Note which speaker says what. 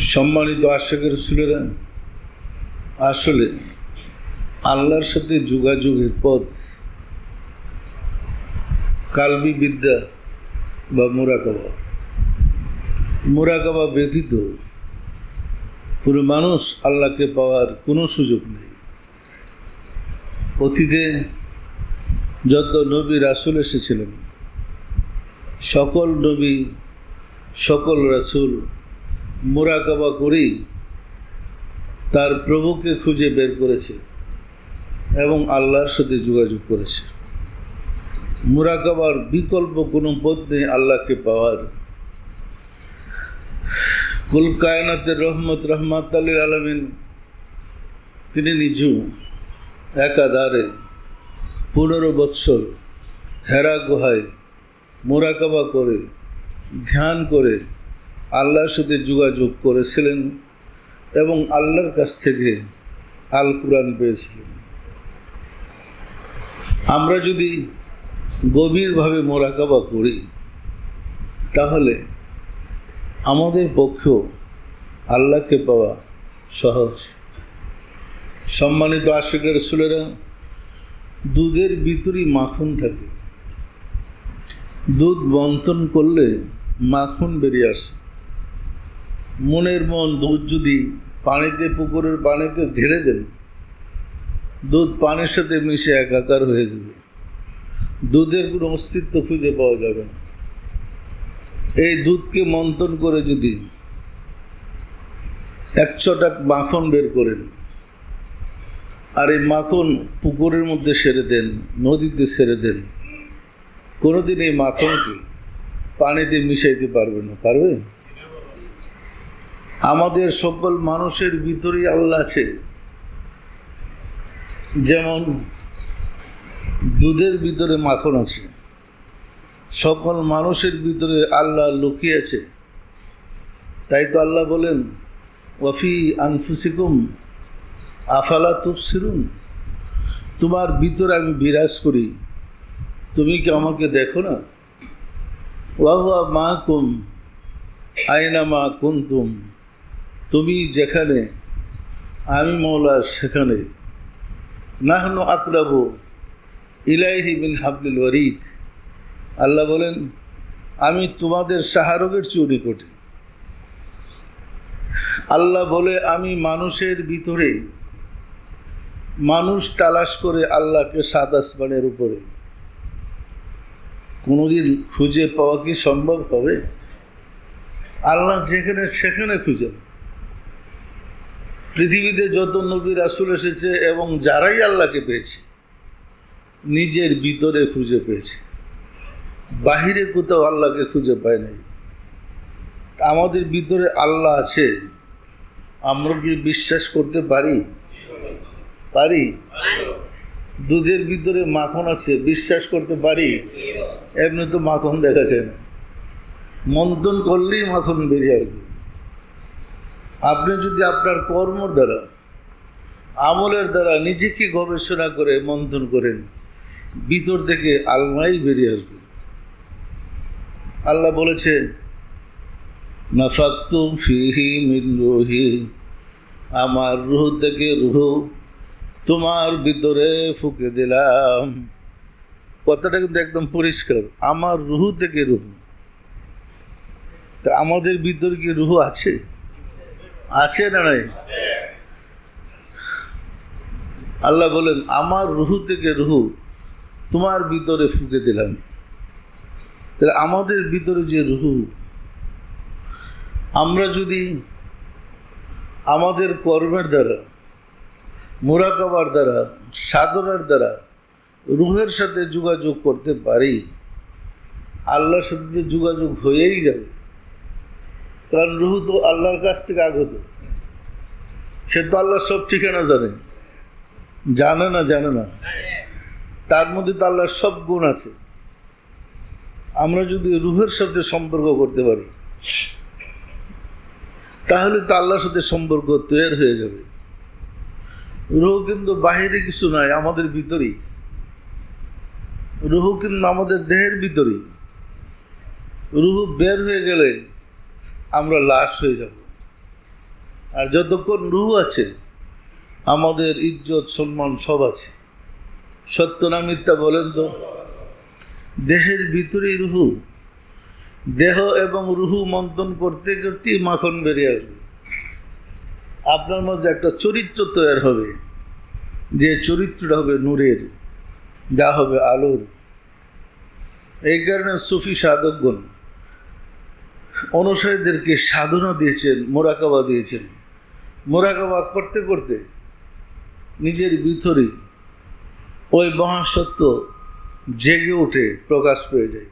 Speaker 1: সম্মানিত আশেকের ছেলেরা আসলে আল্লাহর সাথে যোগাযোগের পথ, কালবি বিদ্যা বা মোরাকাবা। মোরাকাবা ব্যতীত কোনো মানুষ আল্লাহকে পাওয়ার কোনো সুযোগ নেই। অতীতে যত নবী রাসুল এসেছিলেন, সকল নবী, সকল রাসুল মোরাকাবা করেই তার প্রভুকে খুঁজে বের করেছে এবং আল্লাহর সাথে যোগাযোগ করেছে। মুরাকাবার বিকল্প কোনো পথ নেই আল্লাহকে পাওয়ার। কুল কায়নাতের রহমত, রহমাত আলী আলমিন, তিনি নিজেও একাধারে পনেরো বৎসর হেরা গুহায় মোরাকাবা করে, ধ্যান করে আল্লাহর সাথে যোগাযোগ করেছিলেন এবং আল্লাহর কাছ থেকে আল কোরআন পেয়েছিলেন। আমরা যদি গভীরভাবে মোরাকাবা করি, তাহলে আমাদের পক্ষেও আল্লাহকে পাওয়া সহজ। সম্মানিত আশেকের সুলেরা দুধের ভিতরই মাখন থাকে। দুধ বন্টন করলে মাখন বেরিয়ে আসে। মনের মন দুধ যদি পানিতে, পুকুরের পানিতে ঢেলে দেন দুধ পানির সাথে মিশে একাকার হয়ে যাবে। দুধের কোনো অস্তিত্ব খুঁজে পাওয়া যাবে না। এই দুধকে মন্থন করে যদি এক ছটাক মাখন বের করেন, আর এই মাখন পুকুরের মধ্যে সেরে দেন, নদীতে সেরে দেন, কোনোদিন এই মাখনকে পানিতে মিশাইতে পারবে না পারবে আমাদের সকল মানুষের ভিতরেই আল্লাহ আছে। যেমন দুধের ভিতরে মাখন আছে, সকল মানুষের ভিতরে আল্লাহ লুকিয়ে আছে। তাই তো আল্লাহ বলেন, ওয়াফি আনফুসিকুম, আফালা তুফসিরুন তোমার ভিতরে আমি বিরাজ করি, তুমি কি আমাকে দেখো না? ওয়াহুয়া মা কুম আয়না মা কুন্তুম? তুমি যেখানে, আমি মৌলা সেখানে। নাহনু আকরাবু ইলাইহি বিন হাবলিল ওয়ারিদ। আল্লাহ বলেন, আমি তোমাদের সাহারকের চেয়েও নিকটে আল্লাহ বলে, আমি মানুষের ভিতরে মানুষ তালাশ করে আল্লাহকে সাত আসমানের উপরে। কোনোদিন খুঁজে পাওয়া কি সম্ভব হবে? আল্লাহ যেখানে সেখানে খুঁজেন পৃথিবীতে যত নবী রাসুল এসেছে এবং যারাই আল্লাহকে পেয়েছে, নিজের ভিতরে খুঁজে পেয়েছে। বাহিরে কোথাও আল্লাহকে খুঁজে পায় নাই। আমাদের ভিতরে আল্লাহ আছে। আমরা কি বিশ্বাস করতে পারি? পারি। দুধের ভিতরে মাখন আছে, বিশ্বাস করতে পারি? এমনি তো মাখন দেখা যায় না। মন্থন করলেই মাখন বেরিয়ে আসবে। আপনি যদি আপনার কর্মর দ্বারা, আমলের দ্বারা নিজেকে গবেষণা করে মন্থন করেন, ভিতর থেকে আল্লাহই বেরিয়ে আসবে। আল্লাহ বলেছে ফিহি আমার রুহ থেকে রুহ তোমার ভিতরে ফুকে দিলাম। কথাটা কিন্তু একদম পরিষ্কার, আমার রুহ থেকে রুহ। তা আমাদের ভিতরে কি রুহ আছে? আছে না নাই? আল্লাহ বলেন, আমার রুহু থেকে রুহু তোমার ভিতরে ফুকে দিলাম। তাহলে আমাদের ভিতরে যে রুহু, আমরা যদি আমাদের কর্মের দ্বারা, মোরাকাবার দ্বারা, সাধনার দ্বারা রুহের সাথে যোগাযোগ করতে পারি, আল্লাহর সাথে যোগাযোগ হয়েই যাবে। কারণ রুহু তো আল্লাহর কাছ থেকে আগত। সে তো আল্লাহর সব ঠিকানা জানে। জানে না জানে না। তার মধ্যে তো আল্লাহর সব গুণ আছে। আমরা যদি রুহের সাথে সম্পর্ক করতে পারি, তাহলে তো আল্লাহর সাথে সম্পর্ক তৈরি হয়ে যাবে। রুহ কিন্তু বাহিরে কিছু নয় আমাদের ভিতরেই। রুহু কিন্তু আমাদের দেহের ভিতরেই। রুহু বের হয়ে গেলে আমরা লাশ হয়ে যাব। আর যতক্ষণ রুহ আছে, আমাদের ইজ্জত, সম্মান সব আছে। সত্য না মিথ্যা বলেন তো? দেহের ভিতরেই রুহু। দেহ এবং রুহু মন্থন করতে করতেই মাখন বেরিয়ে আসবে। আপনার মধ্যে একটা চরিত্র তৈরি হবে। যে চরিত্রটা হবে নূরের, যা হবে আলোর। এই কারণে সুফি সাধকগণ অনুসারীদেরকে সাধনা দিয়েছেন, মোরাকাবা দিয়েছেন। মোরাকাবা করতে করতে নিজের ভিতরে ওই মহাসত্য জেগে উঠে প্রকাশ পেয়ে যায়।